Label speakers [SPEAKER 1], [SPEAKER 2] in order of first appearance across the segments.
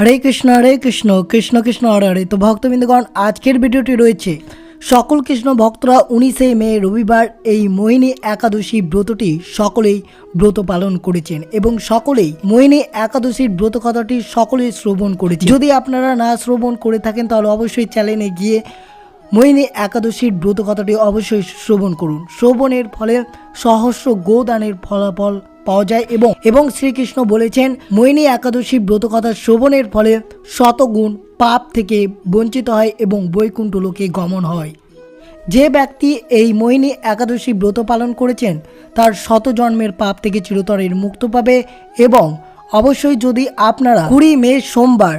[SPEAKER 1] হরে কৃষ্ণ হরে কৃষ্ণ কৃষ্ণ কৃষ্ণ হরে হরে তো ভক্তবৃন্দগণ আজকের ভিডিওটি রয়েছে সকল কৃষ্ণ ভক্তরা উনিশে মে রবিবার এই মোহিনী একাদশী ব্রতটি সকলেই ব্রত পালন করেছেন এবং সকলেই মোহিনী একাদশীর ব্রত কথাটি সকলেই শ্রবণ করেছে যদি আপনারা না শ্রবণ করে থাকেন তাহলে অবশ্যই চ্যানেলে গিয়ে মোহিনী একাদশীর ব্রত কথাটি অবশ্যই শ্রবণ করুন শ্রবণের ফলে সহস্র গোদানের ফলাফল পাওয়া যায় এবং এবং শ্রীকৃষ্ণ বলেছেন মৈনী একাদশী ব্রতকথা শ্রবণের ফলে শতগুণ পাপ থেকে বঞ্চিত হয় এবং বৈকুণ্ঠ লোকে গমন হয় যে ব্যক্তি এই মৈনী একাদশী ব্রত পালন করেছেন তার শত জন্মের পাপ থেকে চিরতরের মুক্ত পাবে এবং অবশ্যই যদি আপনারা কুড়ি মে সোমবার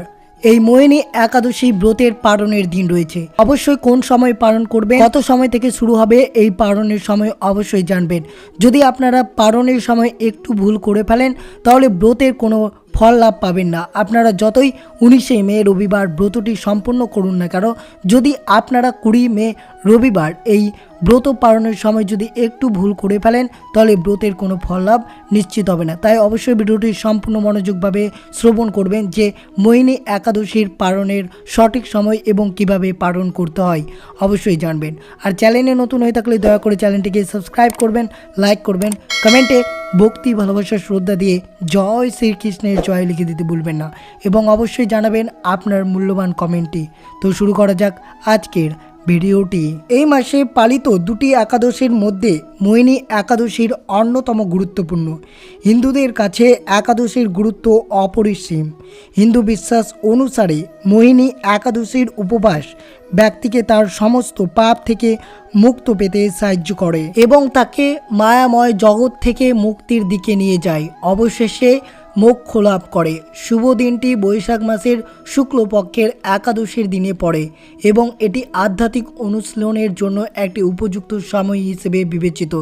[SPEAKER 1] এই মোহিনী একাদশী ব্রতের পালনের দিন রয়েছে অবশ্যই কোন সময় পালন করবে কত সময় থেকে শুরু হবে এই পালনের সময় অবশ্যই জানবেন যদি আপনারা পালনের সময় একটু ভুল করে ফেলেন তাহলে ব্রতের কোনো ফল লাভ পাবেন না আপনারা যতই উনিশে মে রবিবার ব্রতটি সম্পন্ন করুন না কেন যদি আপনারা কুড়ি মে রবিবার এই ব্রত পালনের সময় যদি একটু ভুল করে ফেলেন তাহলে ব্রতের কোনো ফল লাভ নিশ্চিত হবে না তাই অবশ্যই ভিডিওটি সম্পূর্ণ মনোযোগভাবে শ্রবণ করবেন যে মোহিনী একাদশীর পালনের সঠিক সময় এবং কিভাবে পালন করতে হয় অবশ্যই জানবেন আর চ্যানেলে নতুন হয়ে থাকলে দয়া করে চ্যানেলটিকে সাবস্ক্রাইব করবেন লাইক করবেন কমেন্টে ভক্তি ভালোবাসা শ্রদ্ধা দিয়ে জয় শ্রীকৃষ্ণের জয় লিখে দিতে ভুলবেন না এবং অবশ্যই জানাবেন আপনার মূল্যবান কমেন্টটি তো শুরু করা যাক আজকের ভিডিওটি এই মাসে পালিত দুটি একাদশীর মধ্যে মোহিনী একাদশীর অন্যতম গুরুত্বপূর্ণ হিন্দুদের কাছে একাদশীর গুরুত্ব অপরিসীম হিন্দু বিশ্বাস অনুসারে মোহিনী একাদশীর উপবাস ব্যক্তিকে তার সমস্ত পাপ থেকে মুক্ত পেতে সাহায্য করে এবং তাকে মায়াময় জগৎ থেকে মুক্তির দিকে নিয়ে যায় অবশেষে মোক্ষ লাভ করে শুভ দিনটি বৈশাখ মাসের শুক্লপক্ষের একাদশীর দিনে পড়ে এবং এটি আধ্যাত্মিক অনুশীলনের জন্য একটি উপযুক্ত সময় হিসেবে বিবেচিত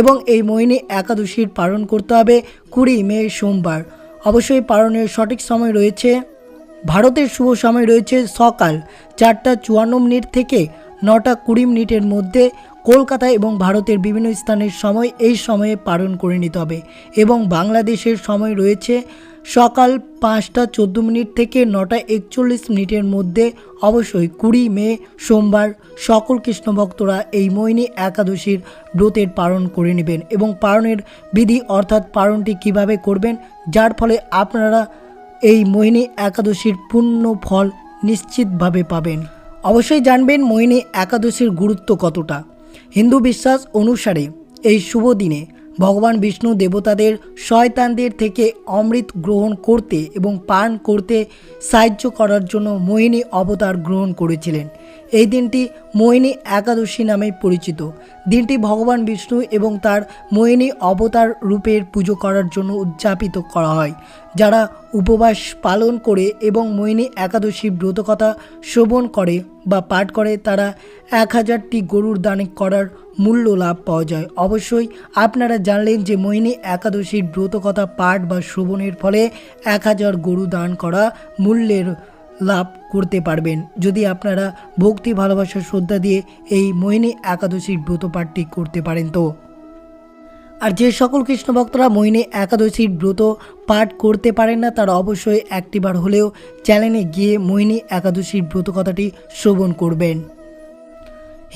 [SPEAKER 1] এবং এই মহিনী একাদশীর পালন করতে হবে কুড়ি মে সোমবার অবশ্যই পালনের সঠিক সময় রয়েছে ভারতের শুভ সময় রয়েছে সকাল চারটা চুয়ান্ন মিনিট থেকে নটা কুড়ি মিনিটের মধ্যে কলকাতা এবং ভারতের বিভিন্ন স্থানের সময় এই সময়ে পালন করে নিতে হবে এবং বাংলাদেশের সময় রয়েছে সকাল পাঁচটা চোদ্দো মিনিট থেকে নটা একচল্লিশ মিনিটের মধ্যে অবশ্যই কুড়ি মে সোমবার সকল কৃষ্ণ ভক্তরা এই মোহিনী একাদশীর ব্রতের পালন করে নেবেন এবং পালনের বিধি অর্থাৎ পালনটি কিভাবে করবেন যার ফলে আপনারা এই মোহিনী একাদশীর পূর্ণ ফল নিশ্চিতভাবে পাবেন অবশ্যই জানবেন মোহিনী একাদশীর গুরুত্ব কতটা হিন্দু বিশ্বাস অনুসারে এই শুভ দিনে ভগবান বিষ্ণু দেবতাদের শয়তানদের থেকে অমৃত গ্রহণ করতে এবং পান করতে সাহায্য করার জন্য মোহিনী অবতার গ্রহণ করেছিলেন এই দিনটি মোহিনী একাদশী নামে পরিচিত দিনটি ভগবান বিষ্ণু এবং তার মোহিনী অবতার রূপের পুজো করার জন্য উদযাপিত করা হয় যারা উপবাস পালন করে এবং মোহিনী একাদশী ব্রতকথা শ্রবণ করে বা পাঠ করে তারা এক হাজারটি গরুর দানে করার মূল্য লাভ পাওয়া যায় অবশ্যই আপনারা জানলেন যে মোহিনী একাদশীর ব্রতকথা পাঠ বা শ্রবণের ফলে এক হাজার গরু দান করা মূল্যের লাভ করতে পারবেন যদি আপনারা ভক্তি ভালোবাসা শ্রদ্ধা দিয়ে এই মোহিনী একাদশীর ব্রত পাঠটি করতে পারেন তো আর যে সকল কৃষ্ণ ভক্তরা মোহিনী একাদশীর ব্রত পাঠ করতে পারেন না তারা অবশ্যই একটিবার হলেও চ্যানেলে গিয়ে মোহিনী একাদশীর ব্রত কথাটি শ্রবণ করবেন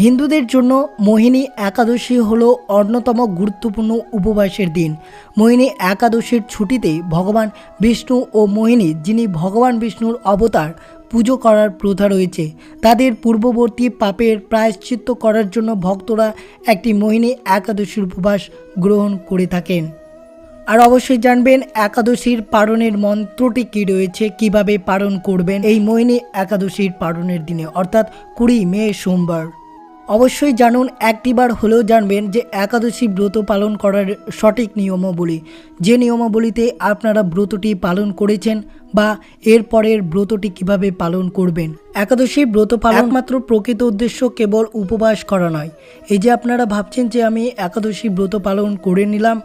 [SPEAKER 1] হিন্দুদের জন্য মোহিনী একাদশী হলো অন্যতম গুরুত্বপূর্ণ উপবাসের দিন মোহিনী একাদশীর ছুটিতে ভগবান বিষ্ণু ও মোহিনী যিনি ভগবান বিষ্ণুর অবতার পুজো করার প্রথা রয়েছে তাদের পূর্ববর্তী পাপের প্রায়শ্চিত্ত করার জন্য ভক্তরা একটি মোহিনী একাদশীর উপবাস গ্রহণ করে থাকেন আর অবশ্যই জানবেন একাদশীর পালনের মন্ত্রটি কি রয়েছে কিভাবে পালন করবেন এই মোহিনী একাদশীর পালনের দিনে অর্থাৎ কুড়ি মে সোমবার অবশ্যই জানুন একটিবার হলেও জানবেন যে একাদশী ব্রত পালন করার সঠিক নিয়মাবলী যে নিয়মাবলীতে আপনারা ব্রতটি পালন করেছেন বা এর পরের ব্রতটি কিভাবে পালন করবেন একাদশী ব্রত পালন মাত্র প্রকৃত উদ্দেশ্য কেবল উপবাস করা নয় এই যে আপনারা ভাবছেন যে আমি একাদশী ব্রত পালন করে নিলাম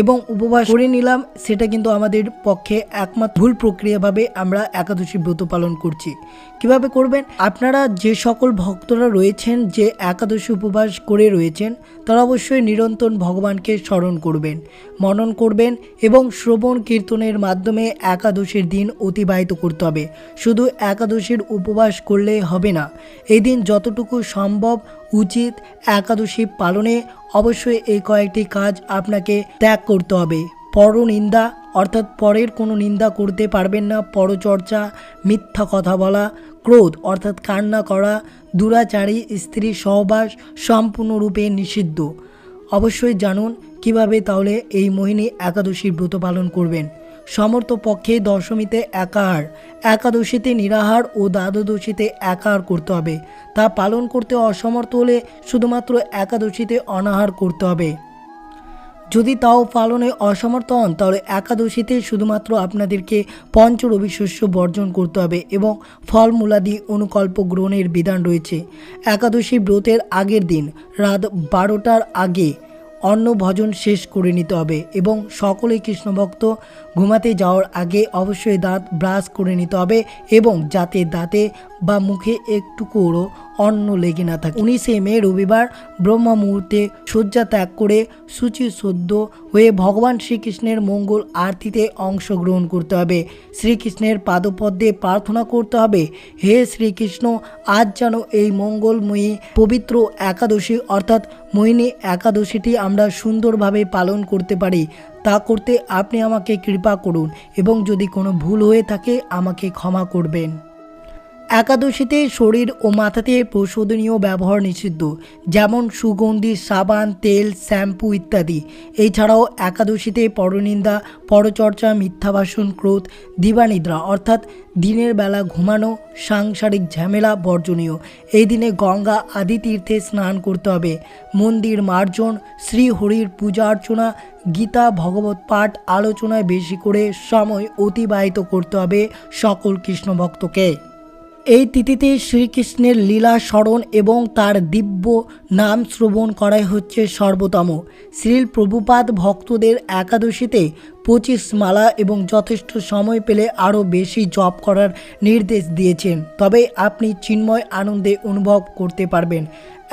[SPEAKER 1] এবং উপবাস করে নিলাম সেটা কিন্তু আমাদের পক্ষে একমাত্র ভুল প্রক্রিয়াভাবে আমরা একাদশী ব্রত পালন করছি কিভাবে করবেন আপনারা যে সকল ভক্তরা রয়েছেন যে একাদশী উপবাস করে রয়েছেন তারা অবশ্যই নিরন্তর ভগবানকে স্মরণ করবেন মনন করবেন এবং শ্রবণ কীর্তনের মাধ্যমে একাদশীর দিন অতিবাহিত করতে হবে শুধু একাদশীর উপবাস করলে হবে না এই দিন যতটুকু সম্ভব উচিত একাদশী পালনে অবশ্যই এই কয়েকটি কাজ আপনাকে ত্যাগ করতে হবে পরনিন্দা অর্থাৎ পরের কোনো নিন্দা করতে পারবেন না পরচর্চা মিথ্যা কথা বলা ক্রোধ অর্থাৎ কান্না করা দুরাচারী স্ত্রী সহবাস সম্পূর্ণরূপে নিষিদ্ধ অবশ্যই জানুন কিভাবে তাহলে এই মোহিনী একাদশীর ব্রত পালন করবেন সমর্থপক্ষে দশমীতে একাহার একাদশীতে নিরাহার ও দ্বাদশীতে একাহার করতে হবে তা পালন করতে অসমর্থ হলে শুধুমাত্র একাদশীতে অনাহার করতে হবে যদি তাও পালনে অসমর্থ হন তাহলে একাদশীতে শুধুমাত্র আপনাদেরকে পঞ্চরবি শস্য বর্জন করতে হবে এবং ফলমূলাদি অনুকল্প গ্রহণের বিধান রয়েছে একাদশী ব্রতের আগের দিন রাত বারোটার আগে অন্ন ভজন শেষ করে নিতে হবে এবং সকলে কৃষ্ণভক্ত ঘুমাতে যাওয়ার আগে অবশ্যই দাঁত ব্রাশ করে নিতে হবে এবং যাতে দাঁতে বা মুখে একটু করো অন্ন লেগে না থাকে উনিশে মে রবিবার ব্রহ্ম মুহূর্তে শয্যা ত্যাগ করে সূচি সদ্য হয়ে ভগবান শ্রীকৃষ্ণের মঙ্গল আরতিতে অংশগ্রহণ করতে হবে শ্রীকৃষ্ণের পাদপদ্মে প্রার্থনা করতে হবে হে শ্রীকৃষ্ণ আজ যেন এই মঙ্গলময়ী পবিত্র একাদশী অর্থাৎ মোহিনী একাদশীটি আমরা আমরা সুন্দরভাবে পালন করতে পারি তা করতে আপনি আমাকে কৃপা করুন এবং যদি কোনো ভুল হয়ে থাকে আমাকে ক্ষমা করবেন একাদশীতে শরীর ও মাথাতে প্রশোধনীয় ব্যবহার নিষিদ্ধ যেমন সুগন্ধি সাবান তেল শ্যাম্পু ইত্যাদি এছাড়াও একাদশীতে পরনিন্দা পরচর্চা মিথ্যাভাষণ ক্রোধ দিবানিদ্রা অর্থাৎ দিনের বেলা ঘুমানো সাংসারিক ঝামেলা বর্জনীয় এই দিনে গঙ্গা আদি তীর্থে স্নান করতে হবে মন্দির মার্জন শ্রীহরির পূজা অর্চনা গীতা ভগবত পাঠ আলোচনায় বেশি করে সময় অতিবাহিত করতে হবে সকল কৃষ্ণ ভক্তকে এই তিথিতে শ্রীকৃষ্ণের লীলা স্মরণ এবং তার দিব্য নাম শ্রবণ করাই হচ্ছে সর্বতম শ্রীল প্রভুপাদ ভক্তদের একাদশীতে পঁচিশ মালা এবং যথেষ্ট সময় পেলে আরও বেশি জপ করার নির্দেশ দিয়েছেন তবে আপনি চিন্ময় আনন্দে অনুভব করতে পারবেন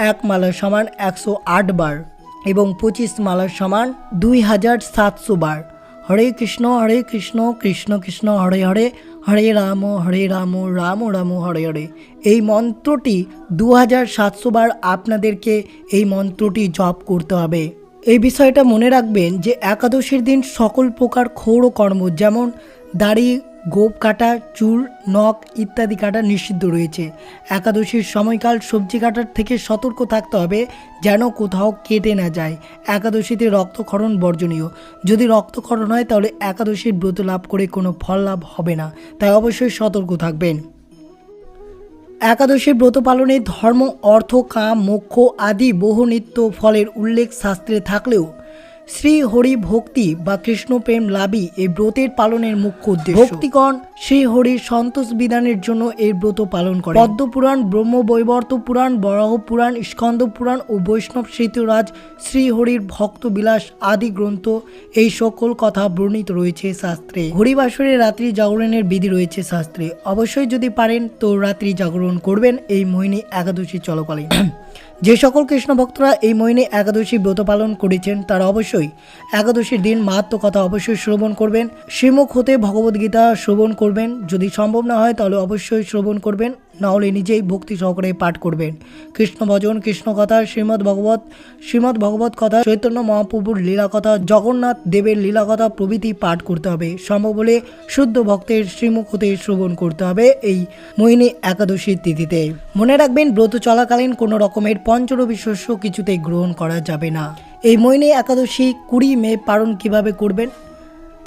[SPEAKER 1] এক মালা সমান একশো বার এবং পঁচিশ মালা সমান দুই হাজার সাতশো বার হরে কৃষ্ণ হরে কৃষ্ণ কৃষ্ণ কৃষ্ণ হরে হরে হরে রাম হরে রাম রাম রাম হরে হরে এই মন্ত্রটি দু হাজার সাতশো বার আপনাদেরকে এই মন্ত্রটি জপ করতে হবে এই বিষয়টা মনে রাখবেন যে একাদশীর দিন সকল প্রকার ক্ষৌর কর্ম যেমন দাড়ি গোপ কাটা চুল নখ ইত্যাদি কাটা নিষিদ্ধ রয়েছে একাদশীর সময়কাল সবজি কাটার থেকে সতর্ক থাকতে হবে যেন কোথাও কেটে না যায় একাদশীতে রক্তক্ষরণ বর্জনীয় যদি রক্তক্ষরণ হয় তাহলে একাদশীর ব্রত লাভ করে কোনো ফল লাভ হবে না তাই অবশ্যই সতর্ক থাকবেন একাদশীর ব্রত পালনে ধর্ম অর্থ কাম মোক্ষ আদি বহু নিত্য ফলের উল্লেখ শাস্ত্রে থাকলেও শ্রী হরি ভক্তি বা কৃষ্ণ প্রেম লাভই এই ব্রতের পালনের মুখ্য উদ্দেশ্য ভক্তিগণ শ্রী হরির সন্তোষ বিধানের জন্য এই ব্রত পালন করে পদ্মপুরাণ বৈবর্ত পুরাণ বরাহ পুরাণ স্কন্দ পুরাণ ও বৈষ্ণব শ্রীতরাজ শ্রীহরির ভক্তবিলাস আদি গ্রন্থ এই সকল কথা বর্ণিত রয়েছে শাস্ত্রে হরিবাসরের রাত্রি জাগরণের বিধি রয়েছে শাস্ত্রে অবশ্যই যদি পারেন তো রাত্রি জাগরণ করবেন এই মোহিনী একাদশী চলকালীন যে সকল কৃষ্ণ ভক্তরা এই মহিনে একাদশী ব্রত পালন করেছেন তারা অবশ্যই একাদশীর দিন মাহাত্ম কথা অবশ্যই শ্রবণ করবেন শ্রীমুখ হতে ভগবদ্গীতা শ্রবণ করবেন যদি সম্ভব না হয় তাহলে অবশ্যই শ্রবণ করবেন না হলে নিজেই ভক্তি সহকারে পাঠ করবেন কৃষ্ণ ভজন কৃষ্ণ কথা শ্রীমদ্ ভগবত শ্রীমদ্ ভগবত কথা চৈতন্য মহাপ্রভুর লীলাকথা জগন্নাথ দেবের লীলাকথা প্রভৃতি পাঠ করতে হবে সম্ভব হলে শুদ্ধ ভক্তের শ্রীমুখ হতে শ্রবণ করতে হবে এই মোহিনী একাদশীর তিথিতে মনে রাখবেন ব্রত চলাকালীন কোনো রকমের পঞ্চরবি শস্য কিছুতেই গ্রহণ করা যাবে না এই মোহিনী একাদশী কুড়ি মে পালন কিভাবে করবেন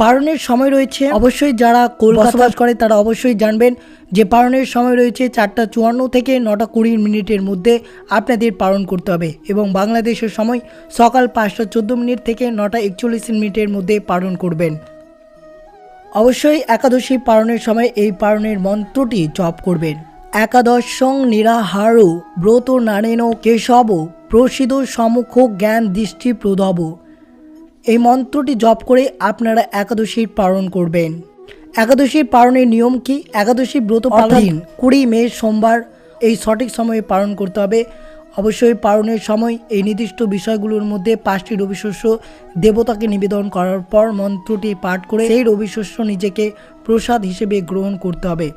[SPEAKER 1] পারণের সময় রয়েছে অবশ্যই যারা বসবাস করে তারা অবশ্যই জানবেন যে পারণের সময় রয়েছে চারটা চুয়ান্ন থেকে নটা কুড়ি মিনিটের মধ্যে আপনাদের পালন করতে হবে এবং বাংলাদেশের সময় সকাল পাঁচটা চোদ্দো মিনিট থেকে নটা একচল্লিশ মিনিটের মধ্যে পালন করবেন অবশ্যই একাদশী পালনের সময় এই পালনের মন্ত্রটি জপ করবেন একাদশ সং নিরাহারো ব্রত নারেন কেশব প্রসিদ্ধ সমুখ জ্ঞান দৃষ্টি প্রদব এই মন্ত্রটি জপ করে আপনারা একাদশী পালন করবেন একাদশীর পালনের নিয়ম কি একাদশী ব্রত পালন কুড়ি মে সোমবার এই সঠিক সময়ে পালন করতে হবে অবশ্যই পালনের সময় এই নির্দিষ্ট বিষয়গুলোর মধ্যে পাঁচটি রবিশস্য দেবতাকে নিবেদন করার পর মন্ত্রটি পাঠ করে সেই রবিশস্য নিজেকে প্রসাদ হিসেবে গ্রহণ করতে হবে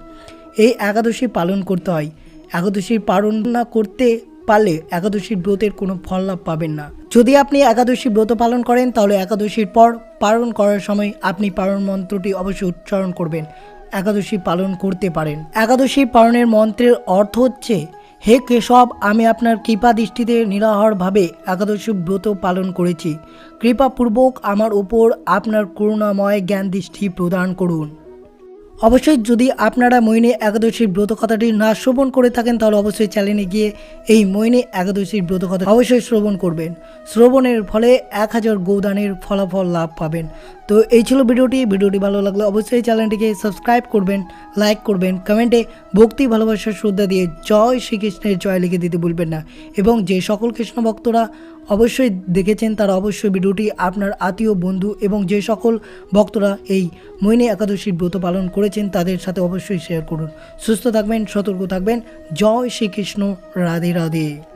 [SPEAKER 1] এই একাদশী পালন করতে হয় একাদশী পালন না করতে পারলে একাদশীর ব্রতের কোনো ফল লাভ পাবেন না যদি আপনি একাদশী ব্রত পালন করেন তাহলে একাদশীর পর পালন করার সময় আপনি পালন মন্ত্রটি অবশ্যই উচ্চারণ করবেন একাদশী পালন করতে পারেন একাদশী পালনের মন্ত্রের অর্থ হচ্ছে হে কেশব আমি আপনার কৃপা দৃষ্টিতে নিরাহরভাবে একাদশী ব্রত পালন করেছি কৃপাপূর্বক আমার উপর আপনার করুণাময় জ্ঞান দৃষ্টি প্রদান করুন অবশ্যই যদি আপনারা মৈনী একাদশীর ব্রত কথাটি না শ্রবণ করে থাকেন তাহলে অবশ্যই চ্যানেলে গিয়ে এই মৈনী একাদশীর ব্রত কথা অবশ্যই শ্রবণ করবেন শ্রবণের ফলে এক হাজার গৌদানের ফলাফল লাভ পাবেন তো এই ছিল ভিডিওটি ভিডিওটি ভালো লাগলে অবশ্যই চ্যানেলটিকে সাবস্ক্রাইব করবেন লাইক করবেন কমেন্টে ভক্তি ভালোবাসার শ্রদ্ধা দিয়ে জয় শ্রীকৃষ্ণের জয় লিখে দিতে ভুলবেন না এবং যে সকল কৃষ্ণ ভক্তরা অবশ্যই দেখেছেন তারা অবশ্যই ভিডিওটি আপনার আত্মীয় বন্ধু এবং যে সকল ভক্তরা এই মৈনী একাদশীর ব্রত পালন করেছেন তাদের সাথে অবশ্যই শেয়ার করুন সুস্থ থাকবেন সতর্ক থাকবেন জয় শ্রীকৃষ্ণ রাধে রাধে